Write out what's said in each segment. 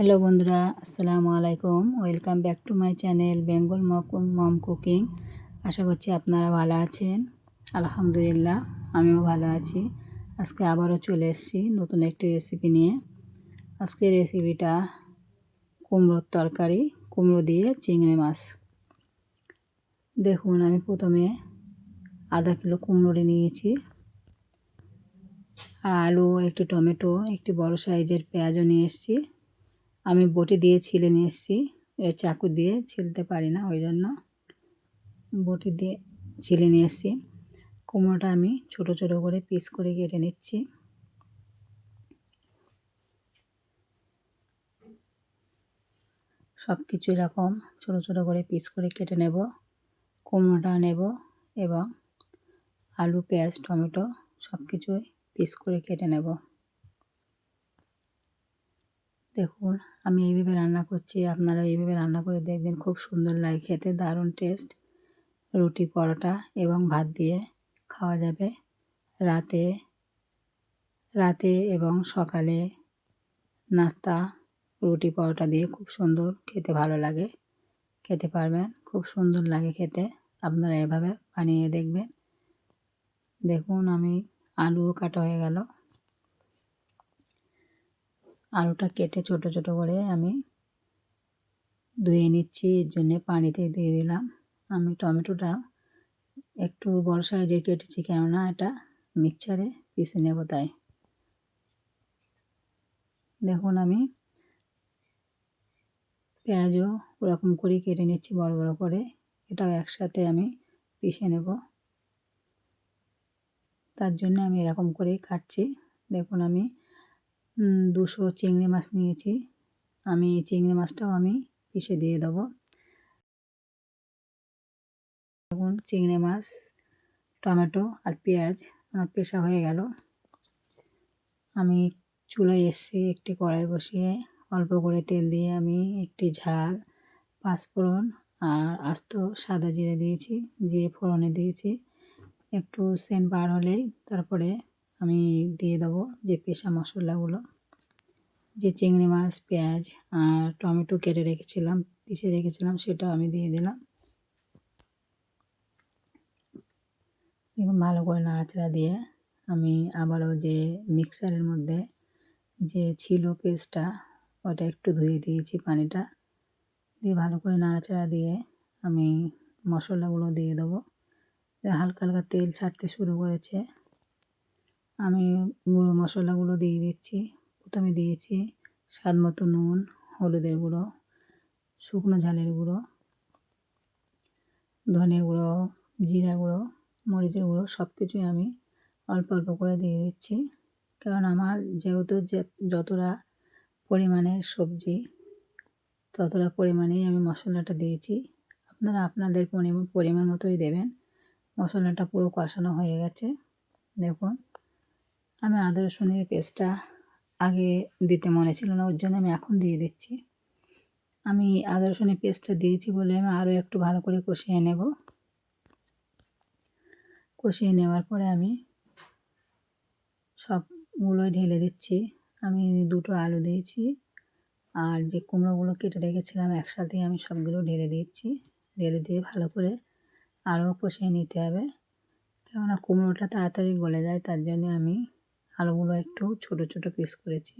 Hello বন্ধুরা, আসসালামু আলাইকুম। Welcome back to my channel Bengal mom cooking আশা করছি আপনারা ভালো আছেন। আলহামদুলিল্লাহ, আমিও ভালো আছি। আজকে আবারও চলে এসেছি নতুন একটি রেসিপি নিয়ে। আজকে রেসিপিটা কুমড়োর তরকারি, কুমড়ো দিয়ে চিংড়ি মাছ। দেখুন, আমি প্রথমে আধা কিলো কুমড়োরে নিয়েছি। আর আলু, একটি টমেটো, একটি বড় সাইজের পেঁয়াজও নিয়ে এসেছি। আমি বটি দিয়ে ছিলে নিয়ে এসেছি। চাকু দিয়ে ছিলতে পারি না ওই জন্য বটি দিয়ে ছিলে নিয়ে এসেছি। কুমড়োটা আমি ছোট ছোট করে পিস করে কেটে নিচ্ছি। সব কিছু এরকম ছোটো ছোটো করে পিস করে কেটে নেব। কুমড়োটা নেব এবং আলু, পেঁয়াজ, টমেটো সব কিছুই পিস করে কেটে নেব। দেখুন, আমি এইভাবে রান্না করছি আপনারা এইভাবে রান্না করে দেখবেন, খুব সুন্দর লাগে খেতে, দারুণ টেস্ট রুটি, পরোটা এবং ভাত দিয়ে খাওয়া যাবে রাতে। রাতে এবং সকালে নাস্তা, রুটি, পরোটা দিয়ে খুব সুন্দর খেতে ভালো লাগে। খেতে পারবেন, খুব সুন্দর লাগে খেতে। আপনারা এভাবে বানিয়ে দেখবেন। দেখুন, আমি আলুও কাটা হয়ে গেল। আলুটা কেটে ছোট ছোট করে আমি ধুয়ে নিচ্ছি। এর জন্যে পানিতে দিয়ে দিলাম। আমি টমেটোটা একটু বড় সাইজে কেটেছি কেননা এটা মিক্সচারে পিষে নেব তাই। দেখুন আমি পেঁয়াজও ওরকম করেই কেটে নিচ্ছি বড় বড় করে। এটাও একসাথে আমি পিষে নেব। তার জন্য আমি এরকম করেই কাটছি দেখুন আমি দুশো চিংড়ি মাছ নিয়েছি। আমি চিংড়ি মাছটাও আমি পিষে দিয়ে দেবো। দেখুন, চিংড়ি মাছ, টমেটো আর পেঁয়াজ আমার পেশা হয়ে গেল। আমি চুলায় এসে একটি কড়াই বসিয়ে অল্প করে তেল দিয়ে আমি একটি ঝাল পাঁচফোড়ন আর আস্ত সাদা জিরে দিয়েছি জিরে ফোড়নে দিয়েছি। একটু সেন্ট বার হলেই তারপরে আমি দিয়ে দেবো যে পেশা মশলাগুলো। যে চিংড়ি মাছ, পেঁয়াজ আর টমেটো কেটে রেখেছিলাম, পিষে রেখেছিলাম, সেটাও আমি দিয়ে দিলাম। দেখুন, ভালো করে নাড়াচাড়া দিয়ে আমি আবারও যে মিক্সারের মধ্যে যে ছিল পেস্টটা, ওটা একটু ধুয়ে দিয়েছি পানিটা। দিয়ে ভালো করে নাড়াচাড়া দিয়ে আমি মশলাগুলো দিয়ে দেবো। হালকা হালকা তেল ছাড়তে শুরু করেছে। আমি গুঁড়ো মশলাগুলো দিয়ে দিচ্ছি। প্রথমে দিয়েছি স্বাদ মতো নুন, হলুদের গুঁড়ো, শুকনো ঝালের গুঁড়ো, ধনে গুঁড়ো, জিরা গুঁড়ো, মরিচের গুঁড়ো সব কিছুই আমি অল্প অল্প করে দিয়ে দিচ্ছি। কারণ আমার যেহেতু যতটা পরিমাণের সবজি, ততটা পরিমাণেই আমি মশলাটা দিয়েছি। আপনারা আপনাদের পরিমাণ মতোই দেবেন। মশলাটা পুরো কষানো হয়ে গেছে। দেখুন। আমি আদা রসুনের পেস্টটা আগে দিতে মনে ছিল না, ওর জন্য আমি এখন দিয়ে দিচ্ছি। আমি আদা রসুনের পেস্টটা দিয়েছি বলে আমি আরও একটু ভালো করে কষিয়ে নেব। কষিয়ে নেওয়ার পরে আমি সবগুলোই ঢেলে দিচ্ছি। আমি দুটো আলু দিয়েছি আর যে কুমড়োগুলো কেটে রেখেছিলাম একসাথেই আমি সবগুলো ঢেলে দিচ্ছি ঢেলে দিয়ে ভালো করে আরও কষিয়ে নিতে হবে। কেননা কুমড়োটা তাড়াতাড়ি গলে যায়, তার জন্য আমি আলুগুলো একটু ছোট ছোট পিস করেছি।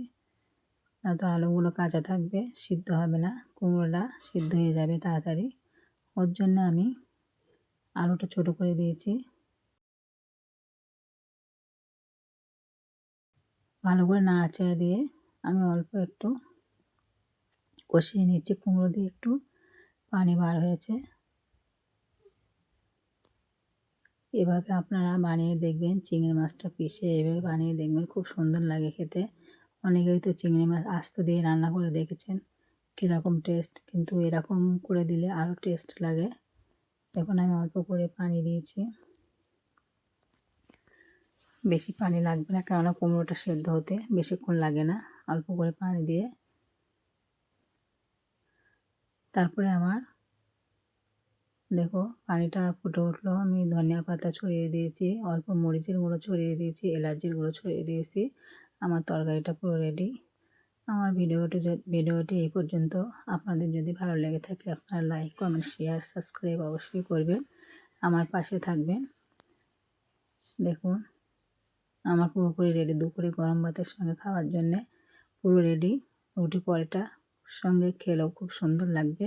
নয়তো আলুগুলো কাঁচা থাকবে, সিদ্ধ হবে না, কুমড়োটা সিদ্ধ হয়ে যাবে তাড়াতাড়ি। ওর জন্য আমি আলুটা ছোট করে দিয়েছি। ভালো করে নাড়াচাড়া দিয়ে আমি অল্প একটু কষিয়ে নিচ্ছি। কুমড়ো দিয়ে একটু পানি বার হয়েছে। এভাবে আপনারা বানিয়ে দেখবেন, চিংড়ি মাছটা পিষে এভাবে বানিয়ে দেখবেন, খুব সুন্দর লাগে খেতে। অনেকেই তো চিংড়ি মাছ আস্ত দিয়ে রান্না করে দেখেছেন, কীরকম টেস্ট কিন্তু এরকম করে দিলে আরও টেস্ট লাগে। এখন আমি অল্প করে পানি দিয়েছি। বেশি পানি লাগবে না, কেননা কুমড়োটা সেদ্ধ হতে বেশিক্ষণ লাগে না, অল্প করে পানি দিয়ে। তারপরে আমার দেখো, পানিটা ফুটে উঠল, আমি ধনিয়া পাতা ছড়িয়ে দিয়েছি, অল্প মরিচের গুঁড়ো ছড়িয়ে দিয়েছি, এলাচির গুঁড়ো ছড়িয়ে দিয়েছি, আমার তরকারিটা পুরো রেডি আমার ভিডিওটি ভিডিওটি এই পর্যন্ত। আপনাদের যদি ভালো লেগে থাকে, আপনারা লাইক কমেন্ট শেয়ার সাবস্ক্রাইব অবশ্যই করবেন। আমার পাশে থাকবেন। দেখুন, আমার পুরোপুরি রেডি দুপুরে গরম ভাতের সঙ্গে খাওয়ার জন্যে পুরো রেডি রুটি পরোটা সঙ্গে খেলেও খুব সুন্দর লাগবে।